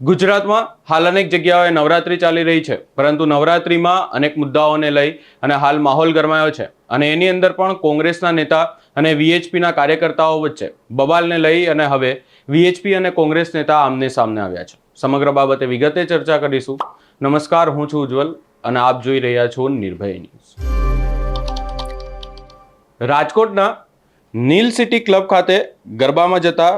ગુજરાતમાં હાલ અનેક જગ્યાઓએ નવરાત્રી ચાલી રહી છે. પરંતુ નવરાત્રીમાં અનેક મુદ્દાઓને લઈ અને હાલ માહોલ ગરમાયો છે. અને એની અંદર પણ કોંગ્રેસના નેતા અને વીએચપીના કાર્યકર્તાઓ વચ્ચે બબાલને લઈ અને હવે વીએચપી અને કોંગ્રેસ નેતા આમને સામને આવ્યા છે. સમગ્ર બાબતે વિગતે ચર્ચા કરીશું. નમસ્કાર, હું છું ઉજ્જવલ અને આપ જોઈ રહ્યા છો નિર્ભય ન્યૂઝ. રાજકોટના નીલ સિટી ક્લબ ખાતે ગરબામાં જતા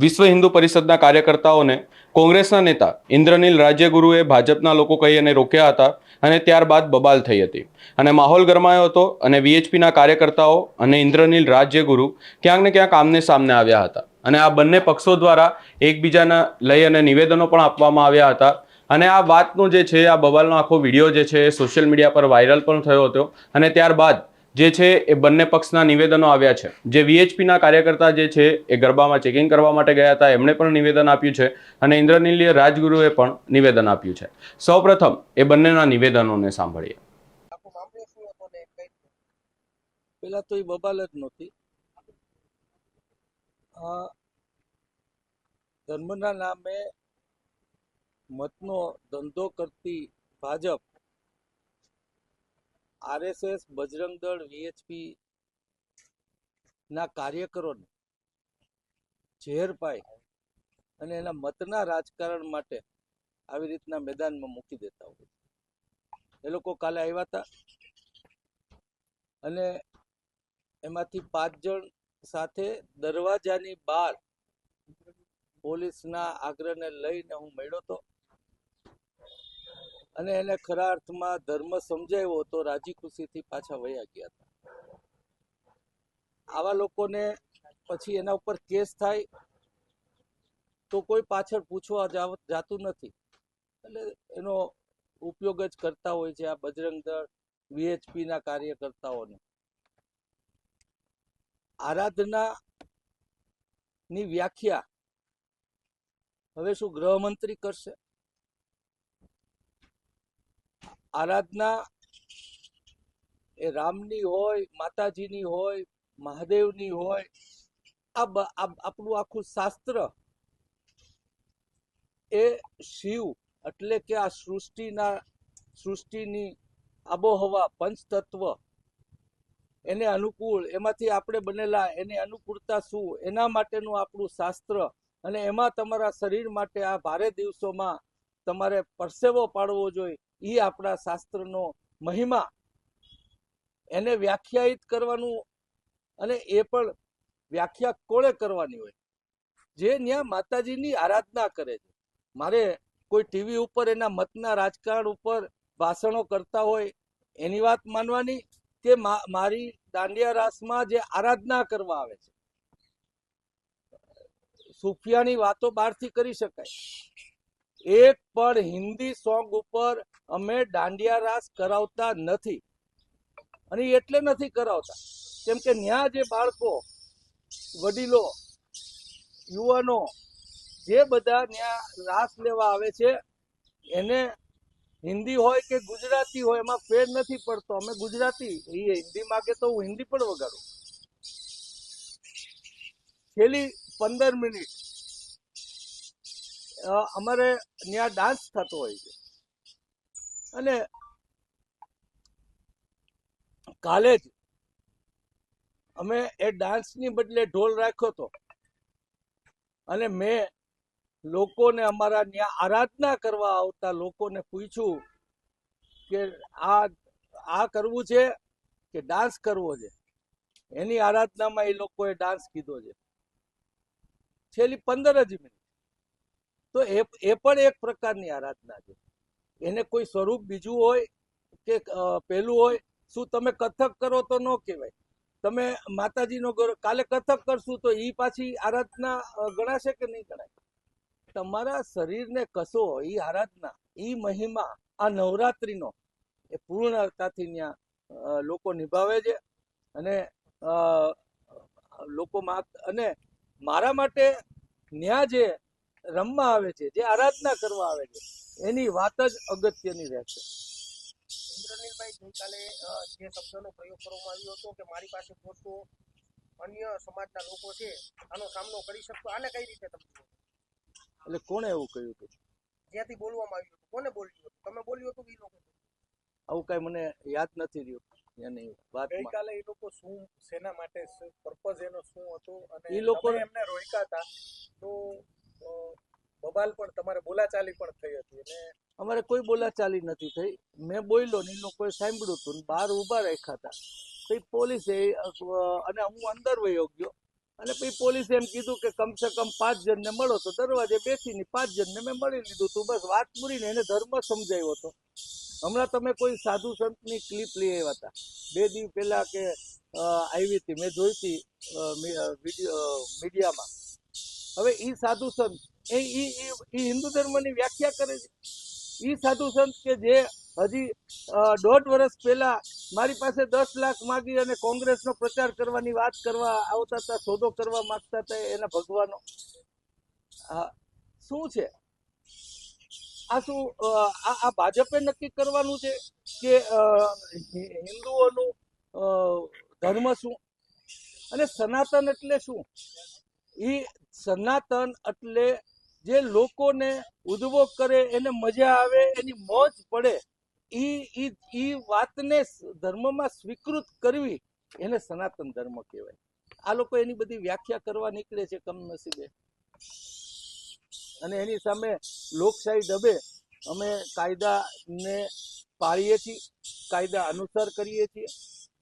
વિશ્વ હિન્દુ પરિષદના કાર્યકર્તાઓને કોંગ્રેસના નેતા ઇન્દ્રનીલ રાજ્યગુરુએ ભાજપના લોકો કહી અને રોક્યા હતા અને ત્યારબાદ બબાલ થઈ હતી. અને માહોલ ગરમાયો હતો અને વીએચપીના કાર્યકર્તાઓ અને ઇન્દ્રનીલ રાજ્યગુરુ ક્યાંક ને ક્યાંક આમને સામને આવ્યા હતા. અને આ બંને પક્ષો દ્વારા એકબીજાના લઈ અને નિવેદનો પણ આપવામાં આવ્યા હતા. અને આ વાતનો જે છે, આ બબાલનો આખો વીડિયો જે છે એ સોશિયલ મીડિયા પર વાયરલ પણ થયો હતો. અને ત્યારબાદ જે છે એ બંને પક્ષના નિવેદનો આવ્યા છે. જે વીએચપીના કાર્યકર્તા જે છે એ ગરબામાં ચેકિંગ કરવા માટે ગયા હતા, એમણે પણ નિવેદન આપ્યું છે અને ઇન્દ્રનીલીય રાજગુરુએ પણ નિવેદન આપ્યું છે. સૌપ્રથમ એ બંનેના નિવેદનોને સાંભળીએ. પેલા તો એ બબાલ જ નહોતી. ધર્મના નામે મતનો ધંધો કરતી ભાજપ આરએસએસ, બજરંગ દળ, વીએચપી ના કાર્યકરોને ઝેર પાય અને એના મતના રાજકારણ માટે આવી રીતના મેદાનમાં મૂકી દેતા હોય એ લોકો કાલે આવ્યા હતા અને એમાંથી પાંચ જણ સાથે દરવાજાની બહાર પોલીસના આગ્રહને લઈને હું મળ્યો હતો. અને એને ખરા અર્થમાં ધર્મ સમજાવ્યો તો રાજી ખુશીથી પાછા વયા ગયા હતા. આવા લોકોને પછી એના ઉપર કેસ થાય તો કોઈ પાછળ પૂછવા જાતું નથી. એટલે એનો ઉપયોગ જ કરતા હોય છે આ બજરંગ દળ વીએચપી ના કાર્યકર્તાઓને. આરાધના ની વ્યાખ્યા હવે શું ગૃહમંત્રી કરશે? આરાધના એ રામની હોય, માતાજીની હોય, મહાદેવની હોય, આ આપણું આખું શાસ્ત્ર એ શિવ એટલે કે આ સૃષ્ટિના, સૃષ્ટિની આબોહવા પંચતત્વ એને અનુકૂળ, એમાંથી આપણે બનેલા એની અનુકૂળતા શું, એના માટેનું આપણું શાસ્ત્ર અને એમાં તમારા શરીર માટે આ ભારે દિવસોમાં તમારે પરસેવો પાડવો જોઈએ. એ આપણા શાસ્ત્રનો મહિમા. એને વ્યાખ્યાયિત કરવાનું અને એ પણ વ્યાખ્યા કોણે કરવાની હોય. જે ત્યાં માતાજીની આરાધના કરે છે. મારે કોઈ ટીવી ઉપર એના મતના રાજકારણ ઉપર ભાષણો કરતા હોય, એની વાત માનવાની કે મારી દાંડિયા રાસમાં જે આરાધના કરવા આવે છે. સુફિયાની વાતો બહારથી કરી શકાય. એક પણ હિન્દી સોંગ ઉપર અમે દાંડિયા રાસ કરાવતા નથી. અને એટલે નથી કરાવતા. કેમ કે ત્યાં જે બાળકો, વડીલો, યુવાનો જે બધા ત્યાં રાસ લેવા આવે છે, એને હિન્દી હોય કે ગુજરાતી હોય એમાં ફેર નથી પડતો. અમે ગુજરાતી, એ હિન્દી માગે તો હું હિન્દી પણ વગાડું. છેલ્લી પંદર મિનિટ અમારે ત્યાં ડાન્સ થતો હોય છે. અને કાલે જ અમે એ ડાન્સની બદલે ઢોલ રાખ્યો હતો. અને મેં લોકોને અમારા ત્યાં આરાધના કરવા આવતા લોકોને પૂછ્યું કે આ આ કરવું છે કે ડાન્સ કરવો છે? એની આરાધનામાં એ લોકોએ ડાન્સ કીધો છે. છેલ્લી પંદર જ મિનિટ તો એ એ પણ એક પ્રકારની આરાધના છે. એને કોઈ સ્વરૂપ બીજું હોય કે પહેલું હોય, શું તમે કથક કરો તો ન કહેવાય. તમે માતાજીનો કાલે કથક કરશું તો એ પાછી આરાધના ગણાશે કે નહીં ગણાય? તમારા શરીરને કશો એ આરાધના એ મહિમા, આ નવરાત્રિનો, એ પૂર્ણતાથી ત્યાં લોકો નિભાવે છે અને લોકો અને મારા માટે ન્યા જે રમવા આવે છે જે આરાધના કરવા આવે છે એની વાત જ અગત્યની રહેશે. ઇન્દ્રનીલભાઈ ગઈકાલે જે શબ્દનો પ્રયોગ કરવામાં આવ્યો હતો કે મારી પાસે પોતો અન્ય સમાજના લોકો છે આનો સામનો કરી શકતો આને કઈ રીતે તમે એટલે કોણે એવું કહ્યું હતું? જ્યાંથી બોલવામાં આવ્યું હતું કોને બોલ્યું હતું? તમે બોલ્યું હતું કે એ લોકો આવું કઈ મને યાદ નથી રહ્યું એની વાતમાં. ગઈકાલે એ લોકો શું શેના માટે પર્પઝ એનો શું હતો? અને એ લોકો- એમને રોક્યા હતા તો અ, બબાલ પણ તમારે બોલાચાલી પણ થઈ હતી અને અમારે કોઈ બોલાચાલી નથી થઈ. મેં બોલ્યો ને લોકોએ સાંભળ્યું હતું બહાર ઊભા રાખ્યા હતા. પછી પોલીસે અને હું અંદર વયો ગયો. અને પછી પોલીસે એમ કીધું કે કમસે કમ પાંચ જણને મળો. તો દરવાજે બેસીને પાંચ જણને મેં મળી લીધું તું. બસ વાત પૂરીને એને ધર્મ સમજાવ્યો હતો. હમણાં તમે કોઈ સાધુ સંતની ક્લિપ લઈ આવ્યા હતા. બે દિવસ પહેલા કે આવી હતી. મેં જોઈ હતી મીડિયામાં. હવે એ સાધુ સંત, એ હિન્દુ ધર્મની વ્યાખ્યા કરે છે. ઈ સાધુ સંત કે જે હજી દોઢ વર્ષ પહેલા મારી પાસે દસ લાખ માગી અને કોંગ્રેસનો પ્રચાર કરવાની વાત કરવા આવતા હતા, સોદો કરવા માંગતા હતા એના ભગવાનો. શું છે? આ શું આ ભાજપે નક્કી કરવાનું છે કે હિન્દુઓનું ધર્મ શું? અને સનાતન એટલે શું? એ સનાતન એટલે જે લોકોને ઉદ્ભવ કરે, એને મજા આવે, એની મોજ પડે, ઈ ઈ વાતને ધર્મમાં સ્વીકૃત કરવી, એને સનાતન ધર્મ કહેવાય. આ લોકો એની બધી વ્યાખ્યા કરવા નીકળે છે કમનસીબે. અને એની સામે લોકશાહી ડબે અમે કાયદાને પાળીએ છીએ, કાયદા અનુસાર કરીએ છીએ,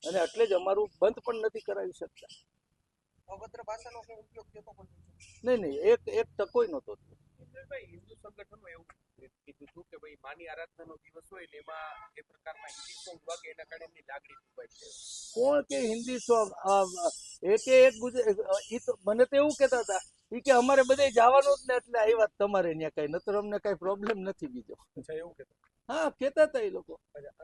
અને એટલે જ અમારું બંધ પણ નથી કરાવી શકતા. અભદ્ર ભાષાનો ઉપયોગ થતો પણ નહીં નહીં એક એક ટકોય નહોતો થયો. ઇન્દ્રભાઈ હિન્દુ સંગઠનો એવું કીધું હતું કે ભાઈ માની આરાધનાનો દિવસ હોય ને એમાં એ પ્રકારના હિન્દી સોંગ વાગે એના કારણે એમની લાગણી દુભાય છે. કોણ કે હિન્દી સોંગ? એકે એક ગુજરાત તો મને તો એવું કહેતા હતા ઈ કે અમારે બધે જવાનું જ ને એટલે આવ્યા વાત તમારે ત્યાં કઈ નતર અમને કઈ પ્રોબ્લેમ નથી બીજો. અચ્છા એવું કહેતા હા કહેતા હતા એ લોકો.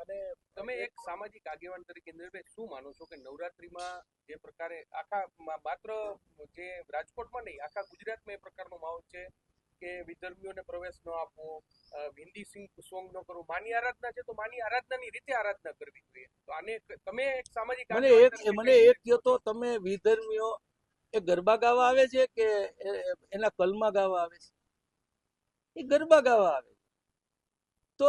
અને તમે એક સામાજિક આગેવાન તરીકે ઇન્દ્રભાઈ શું માનો છો કે નવરાત્રીમાં જે પ્રકારે આખા માત્ર જે રાજકોટમાં નહીં આખા ગુજરાતમાં એ પ્રકારનો માહોલ છે? કે વિધર્મીઓને પ્રવેશ ન આપવો હિન્દી સિંગ સોંગ ન કરવું માની આરાધના છે તો માની આરાધનાની રીતે આરાધના કરવી જોઈએ. તો આને તમે એક સામાજિક મને એક મને એક કહો તો તમે વિધર્મીઓ એ ગરબા ગાવા આવે છે કે એના કલમા ગાવા આવે છે? એ ગરબા ગાવા આવે તો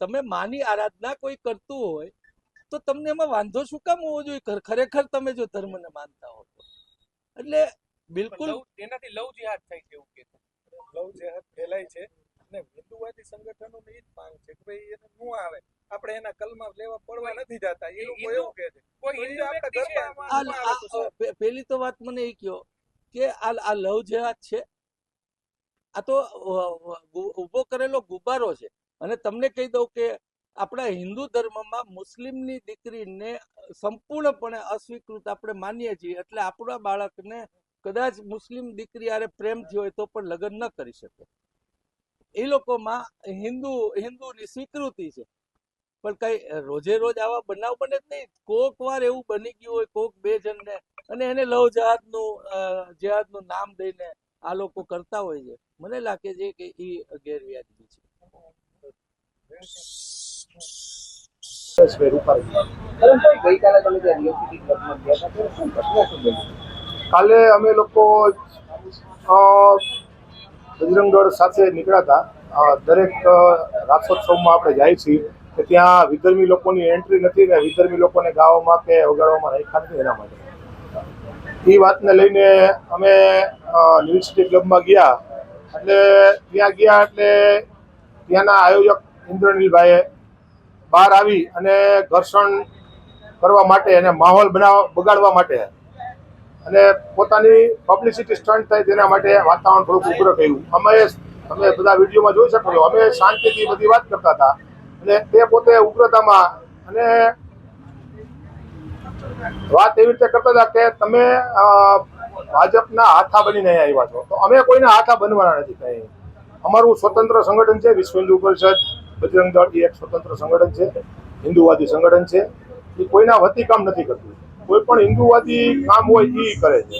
તમે માની આરાધના કોઈ કરતું હોય તો તમને એમાં વાંધો શું કામ હોવો જોઈએ? ખરેખર તમે જો ધર્મને માનતા હો તો. એટલે બિલકુલ એનાથી તેનાથી લવ જિહાદ થાય છે એવું કે લવ જેહાદ ફેલાય છે અને હિન્દુવાદી સંગઠનોની એ જ માંગ છે કે ભાઈ એને નું આવે. આપણે એના કલમાં લેવા પડવા નથી જતા. એ લોકો એવું કહે છે. પેલી તો વાત મને એ કહો કે આ આ લવ જેહાદ છે આ તો ઊભો કરેલો ગુબારો છે. અને તમને કહી દઉં કે આપણા હિન્દુ ધર્મમાં મુસ્લિમની દીકરીને સંપૂર્ણપણે અસ્વીકૃત આપણે માનીએ છીએ. એટલે આપણા બાળકને કદાચ મુસ્લિમ દીકરી આરે પ્રેમ થયો હોય તો પણ લગ્ન ન કરી શકે. એ લોકોમાં હિન્દુ હિન્દુની સ્વીકૃતિ છે. પણ કઈ રોજે રોજ આવા બનાવ બને જ નહીં. કોક વાર એવું બની ગયું હોય કોક બે જણને અને એને લવ જહાદનું જહાદનું નામ દઈને આ લોકો કરતા હોય છે. મને લાગે છે કે એ ગેરવ્યાજબી છે. ગઈકાલે તમે કાલે અમે લોકો અ, બજરંગગઢ સાથે નીકળ્યા હતા. દરેક રાસોત્સવમાં આપણે જાય છીએ કે ત્યાં વિધર્મી લોકોની એન્ટ્રી નથી ને વિધર્મી લોકોને ગાવામાં કે વગાડવામાં રાખ્યા નથી એના માટે. એ વાતને લઈને અમે યુનિવર્સિટી ક્લબમાં ગયા. એટલે ત્યાં ગયા એટલે ત્યાંના આયોજક ઇન્દ્રનીલભાઈએ બહાર આવી અને ઘર્ષણ કરવા માટે અને માહોલ બનાવ બગાડવા માટે અને પોતાની પબ્લિસિટી સ્ટન્ટ થાય તેના માટે વાતાવરણ થોડુંક ઉગ્ર થયું અમે તમે બધા વિડીયોમાં જોઈ શકો છો, અમે શાંતિથી બધી વાત કરતા હતા. અને તે પોતે ઉગ્રતામાં અને વાત એવી રીતે કરતા હતા કે તમે ભાજપના હાથા બનીને આવ્યા છો. તો અમે કોઈના હાથા બનવાના નથી કઈ. અમારું સ્વતંત્ર સંગઠન છે, વિશ્વ હિન્દુ પરિષદ, બજરંગ દળ એ એક સ્વતંત્ર સંગઠન છે, હિન્દુવાદી સંગઠન છે. એ કોઈના વતી કામ નથી કરતું. કોઈ પણ હિન્દુવાદી કામ હોય એ કરે છે.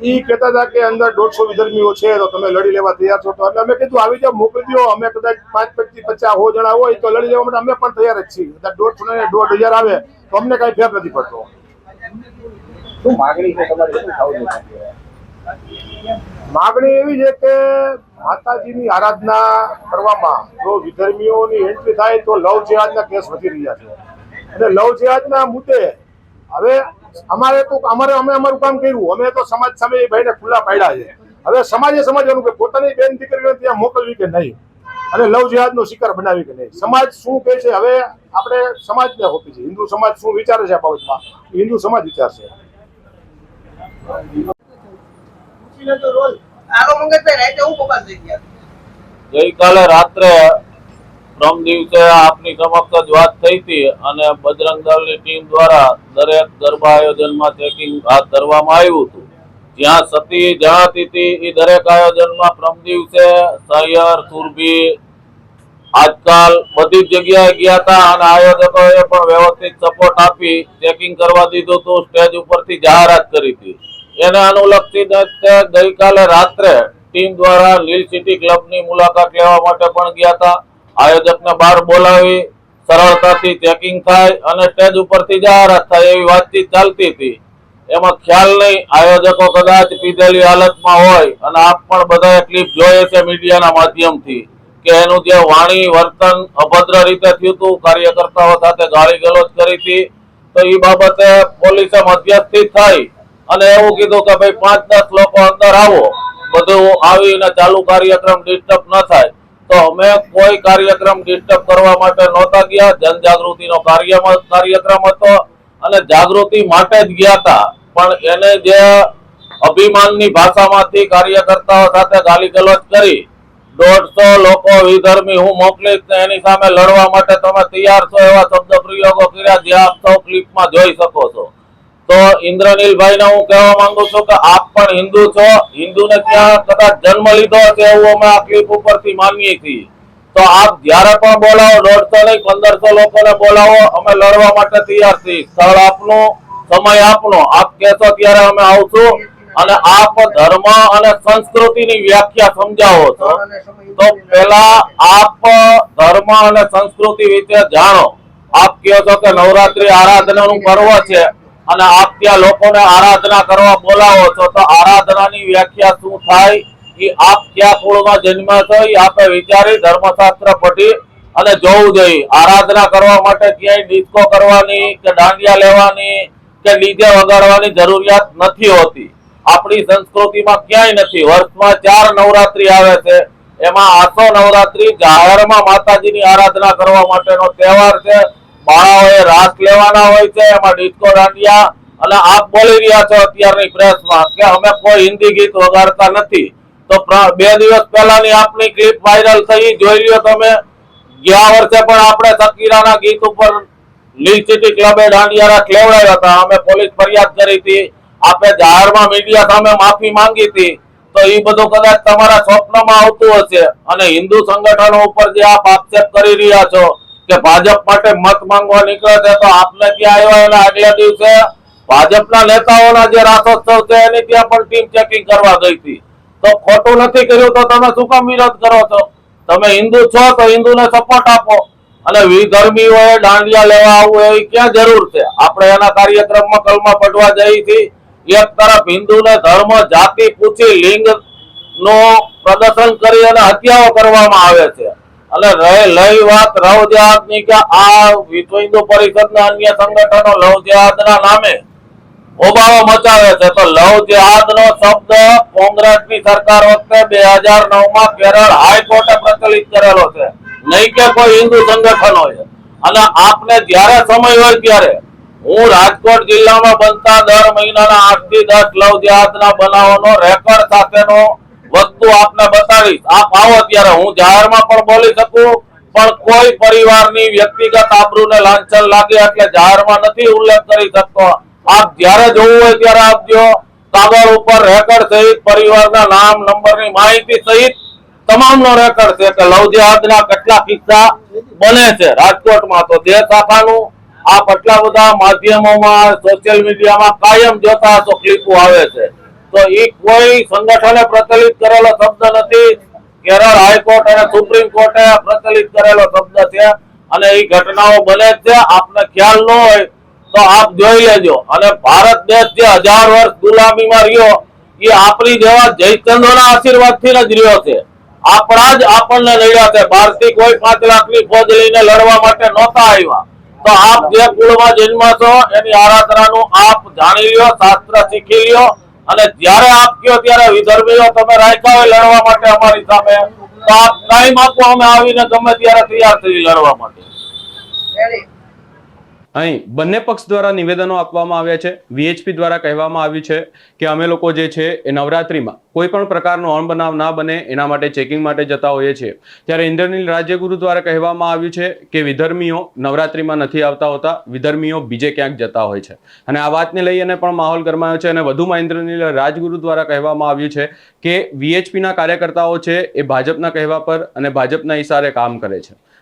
એ કહેતા હતા કે અંદર દોઢસો વિધર્મીઓ છે તો તમે લડી લેવા તૈયાર છો. તો એટલે અમે કીધું આવી જાવ મોકલી દો અમે કદાચ પાંચ પચીસ પચાસ હો જણા હોય તો લડી લેવા માટે અમે પણ તૈયાર જ છીએ. કદાચ દોઢસો ને દોઢ હજાર આવે તો અમને કાંઈ ફેર નથી પડતો. શું માગણી છે તમારી? માગણી એવી છે કે માતાજીની આરાધના કરવામાં જો વિધર્મીઓની એન્ટ્રી થાય તો લવ જેહાદના કેસ વધી રહ્યા છે. અને લવ જેહાદના મુદ્દે હવે અમારે તો અમારે અમે અમારું કામ કર્યું. અમે તો સમાજ સામે એ ભાઈને ખુલ્લા પાડ્યા છે. હવે સમાજે સમજવાનું કે પોતાની બેન દીકરીને ત્યાં મોકલવી કે નહીં? અને લવ જેહાદનો શિકાર બનાવી કે નહીં? સમાજ શું કહે છે? હવે આપણે સમાજને હોપી છે. હિન્દુ સમાજ શું વિચારે છે આ બાબતમાં? હિન્દુ સમાજ વિચારશે આનો મંગતભાઈ રાતે હું બબાલ થઈ ગયા ગઈકાલે રાત્રે પ્રમ દિવસે આપની સમક્ષ જ વાત થઈ હતી અને બજરંગ દળની ટીમ દ્વારા દરેક ગરબા આયોજનમાં ચેકિંગ હાથ ધરવામાં આવ્યું હતું. જ્યાં સતી જણાતી હતી એ દરેક આયોજનમાં પ્રમ દિવસે સહિયર, સુરભી, આજકાલ બધી જગ્યાએ ગયા હતા અને આયોજકોએ પણ વ્યવસ્થિત સપોર્ટ આપી ચેકિંગ કરવા દીધું હતું સ્ટેજ ઉપરથી જાહેરાત કરી હતી. એને અનુલક્ષીને ગઈકાલે રાત્રે ટીમ દ્વારા લીલ સિટી ક્લબની મુલાકાત લેવા માટે પણ ગયા હતા. આયોજકને બહાર બોલાવી સરળતાથી ચેકિંગ થાય અને સ્ટેજ ઉપરથી જાહેરાત થાય એવી વાતચીત ચાલતી હતી. એમાં ખ્યાલ નહીં, આયોજકો કદાચ પીધેલી હાલતમાં હોય અને આપ પણ બધાએ ક્લિપ જોઈએ છે મીડિયાના માધ્યમથી કે એનું જે વાણી, વર્તન અભદ્ર રીતે થયું હતું, કાર્યકર્તાઓ સાથે ગાળી ગલોચ કરી હતી. તો એ બાબતે પોલીસે મધ્યસ્થી થઈ અને એવું કીધું કે ભાઈ પાંચ દસ લોકો અંદર આવો, બધું આવીને ચાલુ કાર્યક્રમ ડિસ્ટર્બ ન થાય. તો અમે કોઈ કાર્યક્રમ ડિસ્ટર્બ કરવા માટે નહોતા ગયા. જનજાગૃતિનો કાર્ય કાર્યક્રમ હતો અને જાગૃતિ માટે જ ગયા હતા. પણ એને જે અભિમાનની ભાષામાંથી કાર્યકર્તાઓ સાથે ગાલી ગલોચ કરી, દોઢસો લોકો વિધર્મી હું મોકલીશ ને એની સામે લડવા માટે તમે તૈયાર છો એવા શબ્દ પ્રયોગો કર્યા. જે આપ સૌ ક્લિપમાં જોઈ શકો છો. તો ઇન્દ્રનીલભાઈને હું કહેવા માંગુ છું કે આપ પણ હિન્દુ છો. હિન્દુને ત્યાં કદાચ જન્મ લીધો હશે એવું અમે આ ક્લિપ ઉપરથી માનીએ છીએ. તો આપ જયારે પણ બોલાવો, દોઢસો નહીં, પંદરસો લોકોને બોલાવો, અમે લડવા માટે તૈયાર છીએ. સ્થળ આપનું, સમય આપનો. આપ કહેશો ત્યારે અમે આવશું. અને આપ ધર્મ અને સંસ્કૃતિની વ્યાખ્યા સમજાવો છો. તો પેલા આપ ધર્મ અને સંસ્કૃતિ વિશે જાણો. આપ કહો છો કે નવરાત્રી આરાધનાનું પર્વ છે. અને આપ ત્યાં લોકોને આરાધના કરવા બોલાવો છો તો આરાધનાની વ્યાખ્યા શું થાય? એ આપ ક્યાં કુળમાં જન્મ્યા છો? એ આપે વિચારી ધર્મશાસ્ત્ર પઢી અને જોવું જોઈએ. આરાધના કરવા માટે ક્યાંય ડિસ્કો કરવાની કે દાંડિયા લેવાની કે ડીજે વગાડવાની જરૂરિયાત નથી હોતી. આપણી સંસ્કૃતિમાં ક્યાંય નથી. વર્ષમાં ચાર નવરાત્રી આવે છે. એમાં આસો નવરાત્રી જાહેરમાં માતાજીની આરાધના કરવા માટેનો તહેવાર છે. બાળાઓએ રાસ લેવાના હોય છે, એમાં ડિસ્કો દાંડિયા અને આપ બોલી રહ્યા છો અત્યારની પ્રેસમાં કે અમે કોઈ હિન્દી ગીત વગાડતા નથી. તો બે દિવસ પહેલાની આપની ક્લિપ વાયરલ થઈ, જોઈ લ્યો તમે. ગયા વર્ષે પણ આપણે સકીરાના ગીત ઉપર લીલ સિટી ક્લબે દાંડિયારા રાસ હતા. અમે પોલીસ ફરિયાદ કરી હતી. આપે જાહેરમાં મીડિયા સામે માફી માંગી હતી. તો એ બધું કદાચ તમારા સ્વપ્નમાં આવતું હશે. અને હિન્દુ સંગઠનો ઉપર જે આપ આક્ષેપ કરી રહ્યા છો કે ભાજપ માટે મત માંગવા નીકળે છે તો આપને ત્યાં આવ્યા એના આગલા દિવસે? ભાજપના નેતાઓના જે રાસોત્સવ છે, એની ત્યાં પણ ટીમ ચેકિંગ કરવા ગઈ હતી. તો ખોટું નથી કર્યું તો તમે શું કામ વિરોધ કરો છો? તમે હિન્દુ છો તો હિન્દુને સપોર્ટ આપો. અને વિધર્મીઓએ દાંડિયા લેવા આવવું એ ક્યાં જરૂર છે? આપણે એના કાર્યક્રમમાં કલમા પડવા જઈ હતી. એક તરફ હિન્દુને ધર્મ, જાતિ પૂછી લિંગનું પ્રદર્શન કરી અને હત્યાઓ કરવામાં આવે છે. રહે લઈ વાત લવની કે આ વિશ્વ હિન્દુ પરિષદના અન્ય સંગઠનો લવ ના નામે હોબાળો મચાવે છે. તો લવ નો શબ્દ કોંગ્રેસની સરકાર વખતે બે હજાર નવમાં કેરળ હાઈકોર્ટે પ્રચલિત કરેલો છે. નહીં કે કોઈ હિન્દુ સંગઠનોએ. અને આપને જ્યારે સમય હોય ત્યારે હું રાજકોટ જિલ્લામાં બનતા દર મહિનાના આઠથી દસ લવ ના બનાવોનો રેકોર્ડ સાથેનો વસ્તુ આપને બતાવીશ. આપ આવો ત્યારે હું જાહેરમાં પણ બોલી શકું, પણ કોઈ પરિવારની વ્યક્તિગત આબરૂને લાંછન લાગે એટલે જાહેરમાં નથી ઉલ્લેખ કરી શકતો. આપ જ્યારે જોવું હોય ત્યારે આપજો. કાગળ ઉપર રેકર્ડ સહિત પરિવારના નામ, નંબરની માહિતી સહિત તમામનો રેકર્ડ છે કે લવજેહાદના કેટલા કિસ્સા બને છે રાજકોટમાં. તો જે શાખાનું આપ આટલા બધા માધ્યમોમાં સોશિયલ મીડિયામાં કાયમ જોતા તો ક્લિપો આવે છે. તો એ કોઈ સંગઠને પ્રચલિત કરેલો શબ્દ નથી. કેરળ હાઈકોર્ટ અને સુપ્રીમ કોર્ટે પ્રચલિત કરેલો શબ્દ છે. અને એ ઘટનાઓ બને છે. આપને ખ્યાલ ન હોય તો આપ જોઈ લેજો. અને ભારત દેશ જે હજાર વર્ષ ગુલામીમાં રહ્યો એ આપણી જેવા જયચંદોના આશીર્વાદથી જ રહ્યો છે. આપણા જ આપણને લડ્યા છે. બહારથી કોઈ પાંચ લાખની ફોજ લઈને લડવા માટે નહોતા આવ્યા. તો આપ જે કુળમાં જન્મ છો, એની આરાધનાનું આપ જાણી લ્યો, શાસ્ત્ર શીખી લ્યો. અને જ્યારે આપ કયો ત્યારે વિધર્મીઓ તમે રાખ્યા હોય લડવા માટે અમારી સામે, તો આપ ટાઈમ આપો અમે આવીને ગમે ત્યારે તૈયાર થઈ લડવા માટે. અહીં બંને પક્ષ દ્વારા નિવેદનો આપવામાં આવ્યા છે. વીએચપી દ્વારા કહેવામાં આવ્યું છે કે અમે લોકો જે છે એ નવરાત્રિમાં કોઈ પણ પ્રકારનો અણબનાવ ના બને એના માટે ચેકિંગ માટે જતા હોઈએ છીએ. ત્યારે ઇન્દ્રનીલ રાજ્યગુરુ દ્વારા કહેવામાં આવ્યું છે કે વિધર્મીઓ નવરાત્રિમાં નથી આવતા હોતા, વિધર્મીઓ બીજે ક્યાંક જતા હોય છે. અને આ વાતને લઈ અને પણ માહોલ ગરમાયો છે અને વધુમાં ઇન્દ્રનીલ રાજગુરુ દ્વારા કહેવામાં આવ્યું છે કે વીએચપીના કાર્યકર્તાઓ છે એ ભાજપના કહેવા પર અને ભાજપના ઇશારે કામ કરે છે.